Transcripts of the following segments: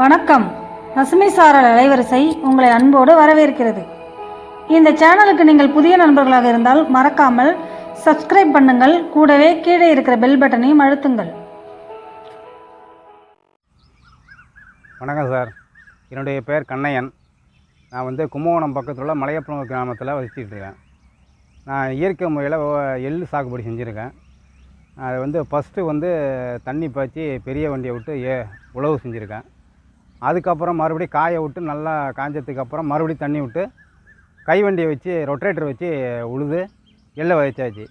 வணக்கம். பசுமை சாரல் அலைவரிசை உங்களை அன்போடு வரவேற்கிறது. இந்த சேனலுக்கு நீங்கள் புதிய நண்பர்களாக இருந்தால் மறக்காமல் சப்ஸ்கிரைப் பண்ணுங்கள். கூடவே கீழே இருக்கிற பெல் பட்டனையும் அழுத்துங்கள். வணக்கம் சார். என்னுடைய பெயர் கண்ணையன். நான் வந்து கும்பகோணம் பக்கத்தில் உள்ள மலையப்புறம் கிராமத்தில் வசிச்சுட்டு இருக்கேன். நான் இயற்கை முறையில் எள் சாகுபடி செஞ்சுருக்கேன். அது வந்து ஃபஸ்ட்டு வந்து தண்ணி பாய்ச்சி பெரிய வண்டியை விட்டு ஏ உழவு செஞ்சுருக்கேன். அதுக்கப்புறம் மறுபடியும் காய விட்டு நல்லா காஞ்சதுக்கப்புறம் மறுபடியும் தண்ணி விட்டு கை வண்டியை வச்சு ரொட்டேட்டர் வச்சு உழுது எள்ளை வச்சாச்சு.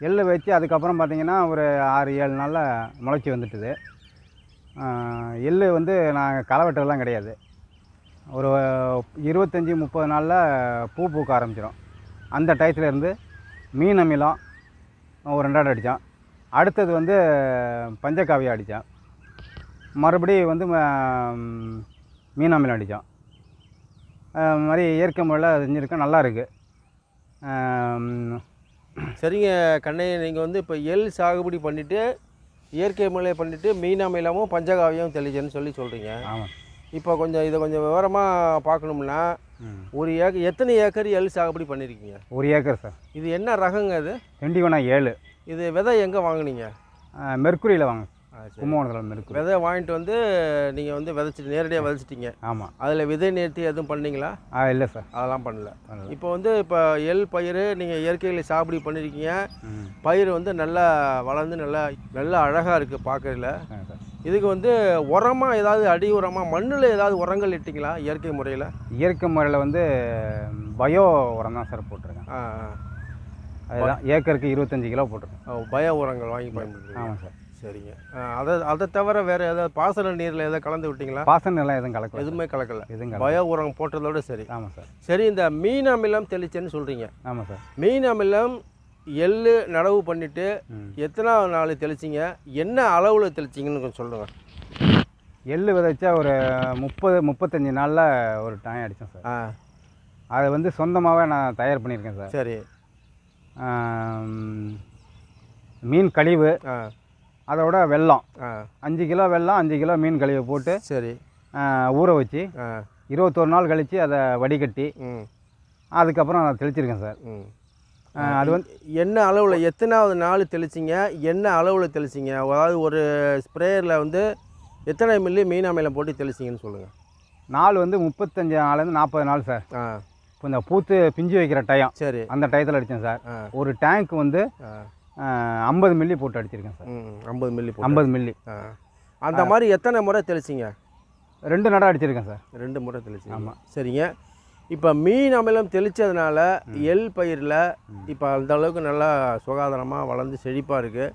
எள்ளு வச்சு அதுக்கப்புறம் பார்த்திங்கன்னா ஒரு ஆறு ஏழு நாளில் முளைச்சி வந்துட்டுது. எள் எள்ளு வந்து நாங்கள் களை வெட்டுறதுலாம் கிடையாது. ஒரு இருபத்தஞ்சி முப்பது நாளில் பூ பூக்க ஆரம்பிச்சிடும் அந்த டயத்துல இருந்து மீன் அமிலம் ஒரு ரெண்டாடு அடித்தோம் அடுத்தது வந்து பஞ்சகாவியம் அடித்தோம் மறுபடியும் வந்து ம- மீன் அமிலம் அடித்தோம் அது மாதிரி இயற்கை முறையில் செஞ்சுருக்கேன் நல்லா இருக்குது சரிங்க கண்ணையன் நீங்கள் வந்து இப்போ எள் சாகுபடி பண்ணிவிட்டு இயற்கை முறையை பண்ணிவிட்டு மீனாமிலமும் பஞ்சகாவியம் தெளிச்சேன்னு சொல்லி சொல்கிறீங்க ஆமாம் இப்போ கொஞ்சம் இதை கொஞ்சம் விவரமாக பார்க்கணும்னா. ஒரு ஏக்கர் எத்தனை ஏக்கர் எள் சாகுபடி பண்ணியிருக்கீங்க ஒரு ஏக்கர் சார். இது என்ன ரகங்க அது? திண்டிவனம் ஏழு. இது விதை எங்கே வாங்குனீங்க? மெர்க்குரியில் வாங்க கும்பகோணத்தில் மெர்க்குரி விதை வாங்கிட்டு வந்து நீங்கள் வந்து விதைச்சிட்டு நேரடியாக விதைச்சிட்டீங்க. ஆமாம் அதில் விதை நேர்த்தி எதுவும் பண்ணீங்களா? ஆ இல்லை சார். அதெல்லாம் பண்ணல. இப்போ வந்து இப்போ எள் பயிர் நீங்கள் இயற்கையில் சாகுபடி பண்ணியிருக்கீங்க பயிர் வந்து நல்லா வளர்ந்து நல்லா நல்லா அழகாக இருக்குது பார்க்கறதுல இதுக்கு வந்து உரமாக ஏதாவது அடி உரமாக மண்ணில் ஏதாவது உரங்கள் இட்டிங்களா இயற்கை முறையில்? இயற்கை முறையில் வந்து பயோ உரம் தான் சார் போட்டிருக்கேன். அதுதான். ஏக்கருக்கு இருபத்தஞ்சி கிலோ போட்டிருக்கேன். பய உரங்கள் வாங்கி பயன்படுத்துறீங்க. ஆமாம் சார். சரிங்க. அதை அதை தவிர வேறு ஏதாவது பாசன நீரில் ஏதாவது கலந்து விட்டீங்களா? பாசன எல்லாம் எதுவும் கலக்கல. எதுவுமே கலக்கல. எதுவும் பய உரம் போட்டதோட சரி. ஆமாம் சார். சரி இந்த மீன் அமிலம் தெளிச்சேன்னு சொல்கிறீங்க ஆமாம் சார். மீன் அமிலம் எள்ளு நடவு பண்ணிவிட்டு எத்தனாவது நாள் தெளிச்சிங்க? என்ன அளவில் தெளிச்சிங்கன்னு கொஞ்சம் சொல்லுங்கள் எள்ளு விதைச்சா ஒரு முப்பது முப்பத்தஞ்சு நாளில் ஒரு டாயம் அடித்தேன் சார். ஆ. அதை வந்து சொந்தமாகவே நான் தயார் பண்ணியிருக்கேன் சார். சரி. மீன் கழிவு ஆ. அதோட வெல்லம். ஆ. அஞ்சு கிலோ வெல்லம் அஞ்சு கிலோ மீன் கழிவு போட்டு சரி. ஊற வச்சு இருபத்தொரு நாள் கழித்து அதை வடிகட்டி அதுக்கப்புறம் நான் தெளிச்சிருக்கேன் சார். அது வந்து என்ன அளவில் எத்தனாவது நாள் தெளிச்சிங்க? என்ன அளவில் தெளிச்சிங்க? அதாவது ஒரு ஸ்ப்ரேயரில் வந்து எத்தனை மில்லி மீன் அமிலம் போட்டு தெளிச்சிங்கன்னு சொல்லுங்கள் நாள் வந்து முப்பத்தஞ்சு நாள்லேருந்து நாற்பது நாள் சார். இப்போ இந்த பூத்து பிஞ்சு வைக்கிற டயம் சரி. அந்த டயத்தில் அடித்தேன் சார். ஒரு டேங்க் வந்து ஐம்பது மில்லி போட்டு அடிச்சிருக்கேன் சார். ம் ஐம்பது மில்லி போட்டு ஐம்பது மில்லி. ஆ. அந்த மாதிரி எத்தனை முறை தெளிச்சிங்க? ரெண்டு நடை அடிச்சிருக்கேன் சார். ரெண்டு முறை தெளிச்சிங்க. ஆமா. சரிங்க. இப்போ மீன் அமிலம் தெளித்ததுனால எள் பயிரில் இப்போ அந்த அளவுக்கு நல்லா சுகாதாரமாக வளர்ந்து செழிப்பாக இருக்குது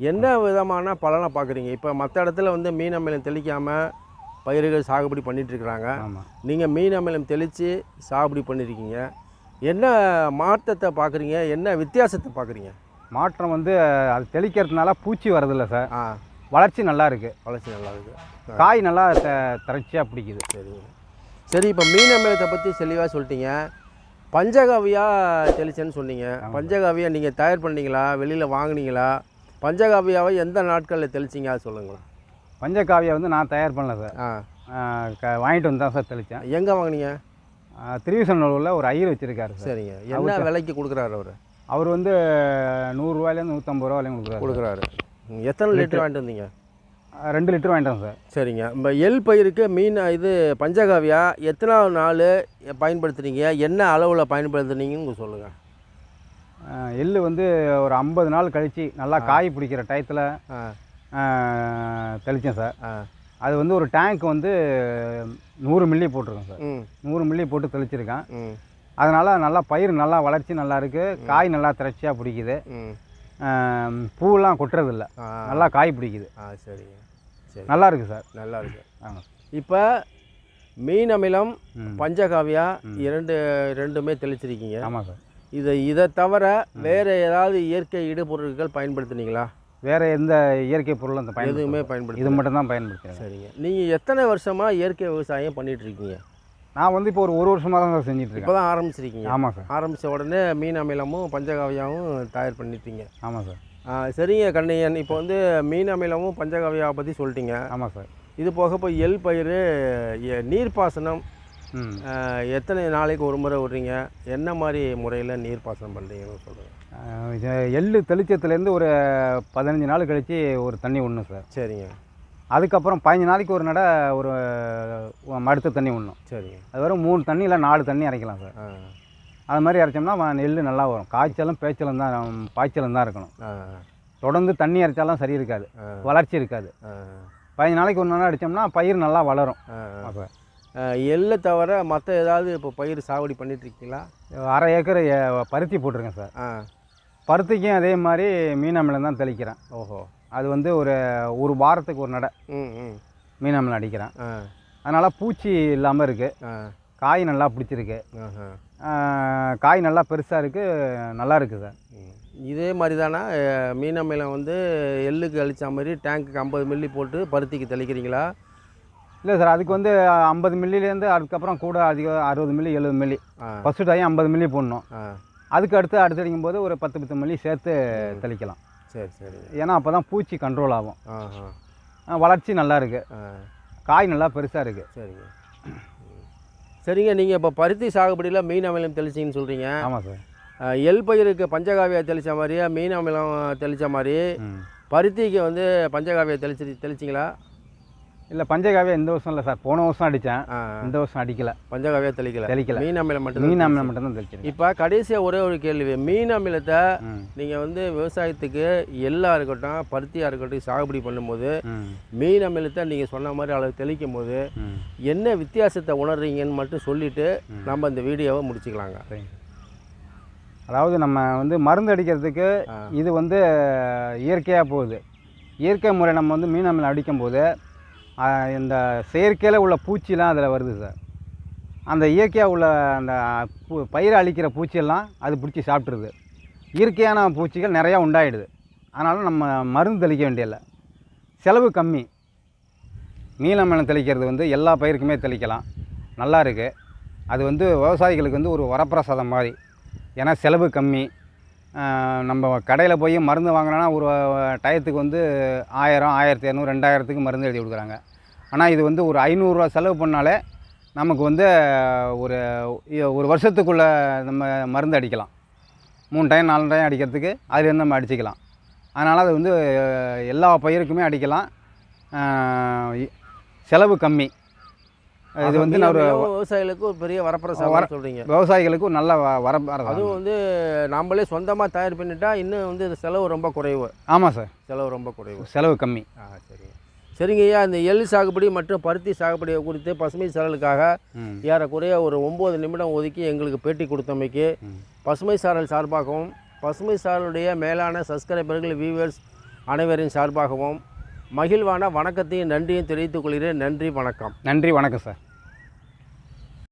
என்ன விதமான பலனை பார்க்குறீங்க இப்போ மற்ற இடத்துல வந்து மீன் அமிலம் தெளிக்காமல் பயிர்கள் சாகுபடி பண்ணிட்டு இருக்கிறாங்க. ஆமாம் நீங்கள் மீன் அமிலம் தெளித்து சாகுபடி பண்ணியிருக்கீங்க என்ன மாற்றத்தை பார்க்குறீங்க என்ன வித்தியாசத்தை பார்க்குறீங்க மாற்றம் வந்து அது தெளிக்கிறதுனால பூச்சி வரதில்லை சார். ஆ. வளர்ச்சி நல்லா இருக்குது வளர்ச்சி நல்லா இருக்கு. காய் நல்லா த திரட்சியாக பிடிக்குது. சரிங்க சரி இப்போ மீன் அமிலத்தை பற்றி தெளிவாக சொல்லிட்டீங்க. பஞ்சகாவியா தெளிச்சேன்னு சொன்னீங்க. பஞ்சகாவியா நீங்கள் தயார் பண்ணீங்களா? வெளியில் வாங்குனீங்களா? பஞ்சகாவியாவை எந்த நாட்களில் தெளிச்சிங்க? அது சொல்லுங்களேன். பஞ்சகாவியை வந்து நான் தயார் பண்ணல சார். க- வாங்கிட்டு வந்து தான் சார் தெளித்தேன் எங்கே வாங்குனீங்க? திருவிசநல்லூரில் ஒரு ஐயர் வச்சுருக்காரு சார். சரிங்க. என்ன விலைக்கு கொடுக்குறாரு அவர்? அவர் வந்து நூறுரூவாயிலேருந்து நூற்றம்பது ரூபா வரையும் கொடுக்குறாரு. எத்தனை லிட்டர். வாங்கிட்டு வந்தீங்க? ரெண்டு லிட்டர் வாங்கிட்டோம் சார். சரிங்க. இப்போ எள் பயிருக்கு மீன் இது பஞ்சகாவியா எத்தனாவது நாள் பயன்படுத்துனீங்க? என்ன அளவில் பயன்படுத்துனீங்கன்னு சொல்லுங்கள் ஆ, எள்ளு வந்து ஒரு ஐம்பது நாள் கழித்து நல்லா காய் பிடிக்கிற டயத்தில் தெளித்தேன் சார். அது வந்து ஒரு டேங்க் வந்து நூறு மில்லி போட்டிருக்கேன் சார். நூறு மில்லி போட்டு தெளிச்சிருக்கேன். அதனால் நல்லா பயிர் நல்லா வளர்ச்சி நல்லா இருக்குது காய் நல்லா திரட்சியாக பிடிக்குது. பூவெல்லாம் கொட்டுறதில்ல. நல்லா காய் பிடிக்குது. ஆ சரிங்க சரி. நல்லா இருக்குது சார். நல்லா இருக்கு. ஆமாம் இப்போ மீன் அமிலம் பஞ்சகாவியா இரண்டு ரெண்டுமே தெளிச்சிருக்கீங்க. ஆமாம் சார். இதை இதை தவிர வேறு ஏதாவது இயற்கை இடுபொருட்கள் பயன்படுத்துனீங்களா? வேறு எந்த இயற்கை பொருளும் அந்த பயன் எதுவுமே இது பயன்படுத்த மட்டும் தான் பயன்படுத்துகிறேன் சரிங்க. நீங்கள் எத்தனை வருஷமாக இயற்கை விவசாயம் பண்ணிட்டு இருக்கீங்க? நான் வந்து இப்போ ஒரு ஒரு வருஷமாக தான் சார் செஞ்சுட்டு இப்போ இருக்கேன். தான் ஆரம்பிச்சிருக்கீங்க. ஆமாம் சார். ஆரம்பித்த உடனே மீன் அமிலமும் பஞ்சகாவியாவும் தயார் பண்ணிட்டீங்க. ஆமாம் சார். சரிங்க கண்ணையன். இப்போ வந்து மீன் அமிலமும் பஞ்சகாவியாவை பற்றி சொல்லிட்டீங்க. ஆமாம் சார். இது போக இப்போ எள் பயிர் நீர்ப்பாசனம் எத்தனை நாளைக்கு ஒரு முறை விடுறீங்க? என்ன மாதிரி முறையில் நீர்ப்பாசனம் பண்ணுறீங்கன்னு சொல்லுங்கள் எள்ளு தெளிச்சத்துலேருந்து ஒரு பதினஞ்சு நாள் கழித்து ஒரு தண்ணி விடணும் சார். சரிங்க. அதுக்கப்புறம் பதினஞ்சு நாளைக்கு ஒரு நட ஒரு மடுத்த தண்ணி விடணும். சரிங்க அது வெறும் மூணு தண்ணி இல்லை நாலு தண்ணி இறைக்கலாம் சார். அது மாதிரி இறைச்சோம்னா நெல் நல்லா வரும். காய்ச்சலும் பேய்ச்சலும் தான் பாய்ச்சலும் தான் இருக்கணும். தொடர்ந்து தண்ணி இறைச்சாலும் சரி இருக்காது. வளர்ச்சி இருக்காது. பதினஞ்சு நாளைக்கு ஒரு நாள் அடித்தோம்னா பயிர் நல்லா வளரும். அப்போ. எள்ளை தவிர மற்ற ஏதாவது இப்போ பயிர் சாகுபடி பண்ணிட்டு இருக்கீங்களா? அரை ஏக்கர் பருத்தி போட்டிருக்கேன் சார். பருத்திக்கும் அதே மாதிரி மீனமிலம் தான் தெளிக்கிறேன். ஓஹோ. அது வந்து ஒரு ஒரு வாரத்துக்கு ஒரு நடை. ம் ம். மீனமிலம் அடிக்கிறேன். அதனால் பூச்சி இல்லாமல் இருக்குது காய் நல்லா பிடிச்சிருக்கு. காய் நல்லா பெருசாக இருக்குது நல்லா இருக்குது சார். இதே மாதிரி தானே? மீனமிலம் வந்து எள்ளுக்கு அழிச்ச மாதிரி டேங்க்குக்கு ஐம்பது மில்லி போட்டு பருத்திக்கு தெளிக்கிறீங்களா? இல்லை சார் அதுக்கு வந்து ஐம்பது மில்லிலேருந்து அதுக்கப்புறம் கூட அதிகம் அறுபது மில்லி எழுபது மில்லி. ஃபஸ்ட்டு டைம் ஐம்பது மில்லி போடணும். அதுக்கு அடுத்து அடுத்து அடிக்கும் போது ஒரு பத்து பத்து மில்லி சேர்த்து தெளிக்கலாம். சரி சரிங்க ஏன்னா அப்போ தான் பூச்சி கண்ட்ரோல் ஆகும். வளர்ச்சி நல்லா இருக்குது காய் நல்லா பெருசாக இருக்குது சரிங்க. சரிங்க நீங்கள் இப்போ பருத்தி சாகுபடியில் மீன் அமிலம் தெளிச்சிங்கன்னு சொல்கிறீங்க ஆமாம் சார். எள் பயிருக்கு பஞ்சகாவியா தெளித்த மாதிரியே மீன் அமிலம் தெளித்த மாதிரி பருத்திக்கு வந்து பஞ்சகாவியா தெளிச்சு தெளிச்சிங்களா? இல்லை பஞ்சகாவியம் இந்த வருஷம் இல்லை சார். போன வருஷம் அடித்தேன் இந்த வருஷம் அடிக்கல. பஞ்சகாவியா தெளிக்கல. தெளிக்கல. மீன் அமிலம் மட்டும் மீன் அமிலம் மட்டும்தான் தெளிச்சிருக்கேன். இப்போ கடைசியாக ஒரே ஒரு கேள்வி. மீன் அமிலத்தை நீங்கள் வந்து விவசாயத்துக்கு எள்ளாக இருக்கட்டும் பருத்தியாக இருக்கட்டும் சாகுபடி பண்ணும்போது மீன் அமிலத்தை நீங்கள் சொன்ன மாதிரி அளவு தெளிக்கும் போது என்ன வித்தியாசத்தை உணர்றீங்கன்னு மட்டும் சொல்லிவிட்டு. நம்ம இந்த வீடியோவை முடிச்சுக்கலாங்க. அதாவது நம்ம வந்து மருந்து அடிக்கிறதுக்கு. இது வந்து இயற்கையாக போகுது. இயற்கை முறை நம்ம வந்து மீன் அமிலம் அடிக்கும்போது இந்த செயற்கையில் உள்ள பூச்சிலாம் அதில் வருது சார். அந்த இயற்கையாக உள்ள அந்த பூ பயிரை அழிக்கிற பூச்சியெல்லாம் அது பிடிச்சி சாப்பிட்ருது இயற்கையான பூச்சிகள் நிறையா உண்டாயிடுது. அதனால் நம்ம மருந்து தெளிக்க வேண்டியதில்லை. செலவு கம்மி. மீன் அமிலம் தெளிக்கிறது வந்து எல்லா பயிருக்குமே தெளிக்கலாம். நல்லா இருக்குது அது வந்து விவசாயிகளுக்கு வந்து ஒரு வரப்பிரசாதம் மாதிரி. ஏன்னா செலவு கம்மி. நம்ம கடையில் போய் மருந்து வாங்கினோன்னா ஒரு டயத்துக்கு வந்து ஆயிரம் ஆயிரத்தி இரநூறு ரெண்டாயிரத்துக்கு மருந்து எழுதி கொடுக்குறாங்க. ஆனால் இது வந்து ஒரு ஐநூறுரூவா செலவு பண்ணாலே நமக்கு வந்து ஒரு ஒரு வருஷத்துக்குள்ளே நம்ம மருந்து அடிக்கலாம். மூணு டைம் நாலு டைம் அடிக்கிறதுக்கு அதுலேருந்து நம்ம அடிச்சுக்கலாம். அதனால் அது வந்து எல்லா பயிருக்குமே அடிக்கலாம். இ- செலவு கம்மி. இது வந்து நான் ஒரு விவசாயிகளுக்கு ஒரு பெரிய வரப்பிரசாதம் சொல்கிறீங்க விவசாயிகளுக்கு ஒரு நல்ல வர அதுவும் வந்து நாமளே சொந்தமாக தயார் பண்ணிட்டா இன்னும் வந்து இது செலவு ரொம்ப குறைவு. ஆமாம் சார். செலவு ரொம்ப குறைவு. செலவு கம்மி. ஆ சரிங்க. சரிங்க ஐயா இந்த எள் சாகுபடி மற்றும் பருத்தி சாகுபடி குறித்து பசுமை சாரலுக்காக ஏறக்குறைய ஒரு ஒம்பது நிமிடம் ஒதுக்கி எங்களுக்கு பேட்டி கொடுத்தமைக்கு. பசுமை சாரல் சார்பாகவும் பசுமை சாரலுடைய மேலான சப்ஸ்கிரைபர்கள் வியூவர்ஸ் அனைவரின் சார்பாகவும் மகிழ்வான வணக்கத்தையும் நன்றியும் தெரிவித்துக் கொள்கிறேன். நன்றி வணக்கம். நன்றி வணக்கம் சார்.